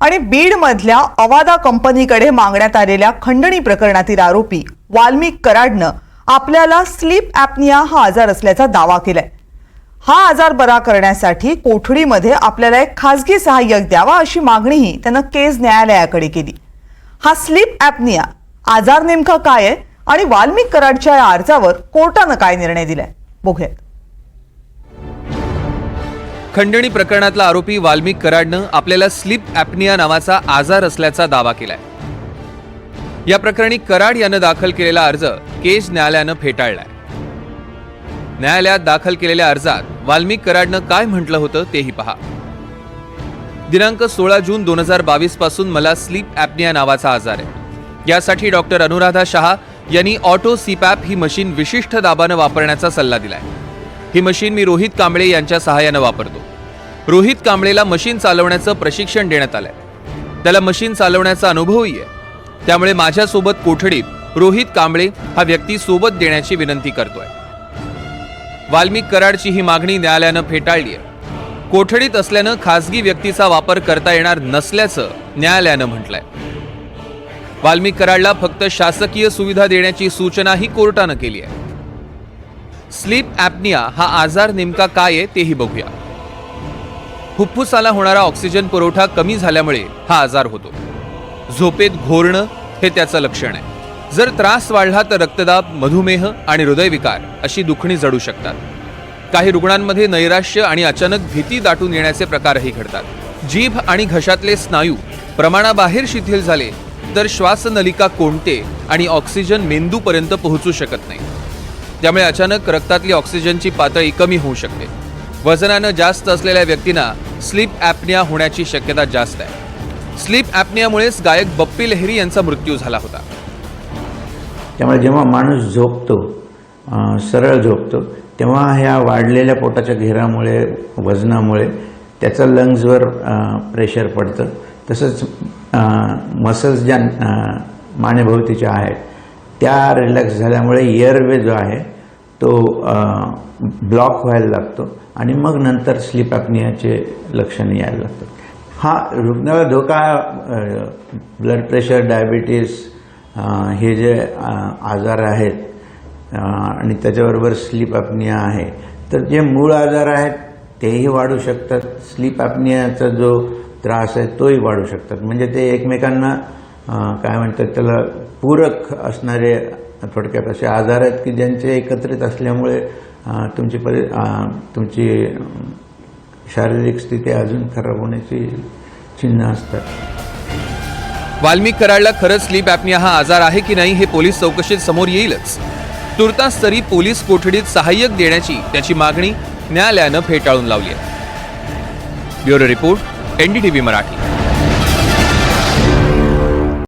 आणि बीडमधल्या अवादा कंपनीकडे मागण्यात आलेल्या खंडणी प्रकरणातील आरोपी वाल्मिक कराडनं आपल्याला स्लीप ॲपनिया हा आजार असल्याचा दावा केलाय. हा आजार बरा करण्यासाठी कोठडीमध्ये आपल्याला एक खासगी सहाय्यक द्यावा अशी मागणीही त्यानं केज न्यायालयाकडे केली. हा स्लीप ॲपनिया आजार नेमका काय आहे आणि वाल्मिक कराडच्या या अर्जावर कोर्टानं काय निर्णय दिलाय? बघूयात. खंडणी प्रकरणातला आरोपी वाल्मिक कराडनं आपल्याला स्लीप ॲपनिया नावाचा आजार असल्याचा दावा केलाय. या प्रकरणी कराड यानं दाखल केलेला अर्ज केज न्यायालयानं फेटाळलाय. न्यायालयात दाखल केलेल्या अर्जात वाल्मिक कराडनं काय म्हटलं होतं तेही पहा. दिनांक सोळा जून दोन हजार बावीसपासून मला स्लीप ॲपनिया नावाचा आजार आहे. यासाठी डॉक्टर अनुराधा शहा यांनी ऑटो सीपॅप ही मशीन विशिष्ट दाबानं वापरण्याचा सल्ला दिलाय. ही मशीन मी रोहित कांबळे यांच्या सहाय्यानं वापरतो. रोहित कांबळेला मशीन चालवण्याचं प्रशिक्षण देण्यात आलंय. त्याला मशीन चालवण्याचा अनुभवही आहे. त्यामुळे माझ्यासोबत कोठडीत रोहित कांबळे हा व्यक्ती सोबत देण्याची विनंती करतोय. वाल्मिक कराडची ही मागणी न्यायालयानं फेटाळली आहे. कोठडीत असल्यानं खासगी व्यक्तीचा वापर करता येणार नसल्याचं न्यायालयानं म्हटलंय. वाल्मिक कराडला फक्त शासकीय सुविधा देण्याची सूचनाही कोर्टानं केली आहे. स्लीप ॲपनिया हा आजार नेमका काय आहे तेही बघूया. फुफ्फुसाला होणारा ऑक्सिजन पुरवठा कमी झाल्यामुळे हा आजार होतो. झोपेत घोरणं हे त्याचं लक्षण आहे. जर त्रास वाढला तर रक्तदाब मधुमेह आणि हृदयविकार अशी दुखणी जडू शकतात. काही रुग्णांमध्ये नैराश्य आणि अचानक भीती दाटून येण्याचे प्रकारही घडतात. जीभ आणि घशातले स्नायू प्रमाणाबाहेर शिथिल झाले तर श्वासनलिका कोणते आणि ऑक्सिजन मेंदूपर्यंत पोहोचू शकत नाही. त्यामुळे अचानक रक्तातली ऑक्सिजनची पातळी कमी होऊ शकते. वजनानं जास्त असलेल्या व्यक्तींना स्लीप ॲपनिया होण्याची शक्यता जास्त आहे. स्लीप ॲपनियामुळेच गायक बप्पी लहिरी यांचा मृत्यू झाला होता. त्यामुळे जेव्हा माणूस झोपतो सरळ झोपतो तेव्हा ह्या वाढलेल्या पोटाच्या घेरामुळे वजनामुळे त्याचं लंग्सवर प्रेशर पडतं. तसंच मसल्स ज्या मानेभोवतीच्या आहेत त्या रिलॅक्स झाल्यामुळे एअरवे जो आहे तो ब्लॉक व्हायला लागतो आणि मग नंतर स्लीप ॲपनियाचे लक्षण यायला लागतात. हा रुग्णाला धोका ब्लड प्रेशर डायबिटीस हे जे आजार आहेत आणि त्याच्याबरोबर स्लीप ॲपनिया आहे तर जे मूळ आजार आहेत तेही वाढू शकतात. स्लीप ॲपनियाचा जो त्रास आहे तोही वाढू शकतात. म्हणजे ते एकमेकांना काय म्हणतात त्याला पूरक असणारे थोडक्यात असे आजार आहेत की ज्यांचे एकत्रित असल्यामुळे तुमची परि तुमची शारीरिक स्थिती अजून खराब होण्याची चिन्ह असतात. वाल्मिक कराडला खरंच स्लीप ॲपनिया हा आजार आहे की नाही हे पोलीस चौकशीत समोर येईलच. तुर्तास तरी पोलीस कोठडीत सहाय्यक देण्याची त्याची मागणी न्यायालयानं फेटाळून लावली आहे. Bureau report NDTV Marathi.